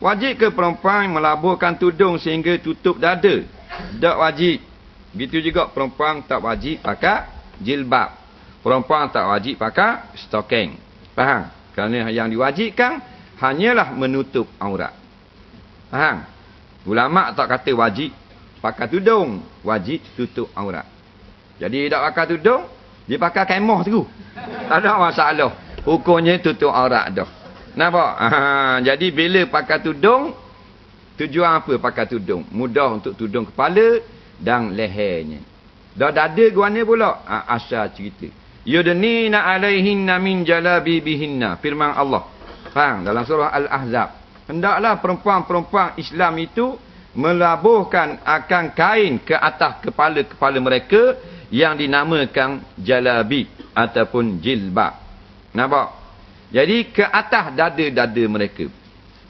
Wajib ke perempuan melaburkan tudung sehingga tutup dada? Tak wajib. Begitu juga perempuan tak wajib pakai jilbab. Perempuan tak wajib pakai stocking. Faham? Kerana yang diwajibkan hanyalah menutup aurat. Faham? Ulama tak kata wajib pakai tudung, wajib tutup aurat. Jadi tak pakai tudung, dia pakai kemah tu. Tak ada masalah. Hukumnya tutup aurat dah. Nampak? Ha, jadi bila pakai tudung, tujuan apa pakai tudung? Mudah untuk tudung kepala dan lehernya. Dah dada guana pula. Ha, asal cerita. Yudnina alaihinna min jalabi bihinna. Firman Allah. Faham? Dalam surah Al-Ahzab. Hendaklah perempuan-perempuan Islam itu melabuhkan akan kain ke atas kepala-kepala mereka yang dinamakan jalabi ataupun jilbab. Nampak? Jadi ke atas dada-dada mereka.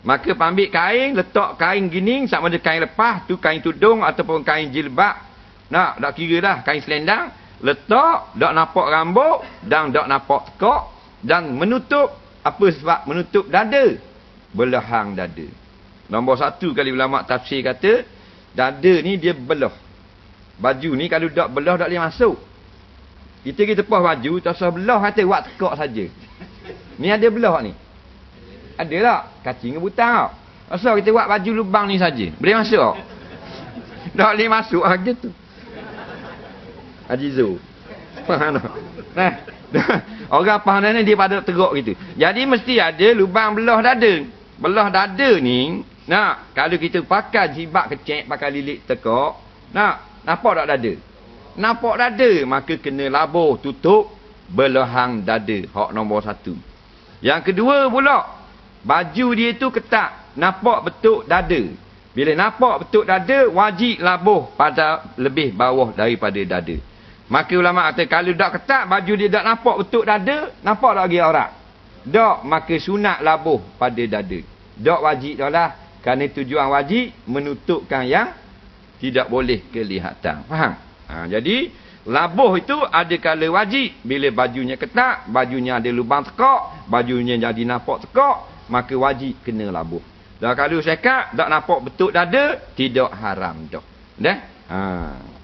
Maka ambil kain, letak kain gini, sama ada kain lepas, tu kain tudung ataupun kain jilbab. Nak, tak kira dah, kain selendang. Letak, tak nampak rambut dan tak nampak tekok. Dan menutup, apa sebab menutup dada? Belahang dada. Nombor satu kali ulama tafsir kata, dada ni dia belah. Baju ni kalau tak belah tak boleh masuk. Kita kita pas baju, tak usah belah kata buat tekak saja. Ni ada belah ni. Ada tak? Kacing ke butang tak? Asal kita buat baju lubang ni saja. Boleh masuk tak? Tak boleh masuk lah gitu. Haji Zul. Nah, orang faham ni dia pada teruk gitu. Jadi mesti ada lubang belah dada. Belah dada ni Nak, kalau kita pakai jibak kecek, pakai lilit tekok, nak, nampak tak dada? Nampak dada, maka kena labuh tutup belahang dada. Hak nombor satu. Yang kedua pula, baju dia tu ketat, nampak betul dada. Bila nampak betul dada, wajib labuh pada lebih bawah daripada dada. Maka ulama kata, kalau tak ketat, baju dia tak nampak betul dada, nampak lagi orang. Tak, maka sunat labuh pada dada. Tak wajib dah lah. Kerana tujuan wajib menutupkan yang tidak boleh kelihatan. Faham? Ha, jadi, labuh itu ada kala wajib. Bila bajunya ketat, bajunya ada lubang tekak, bajunya jadi nampak tekak, maka wajib kena labuh. Dan kalau sekat, tak nampak betul dada, tidak haram dah. Dah? Haa.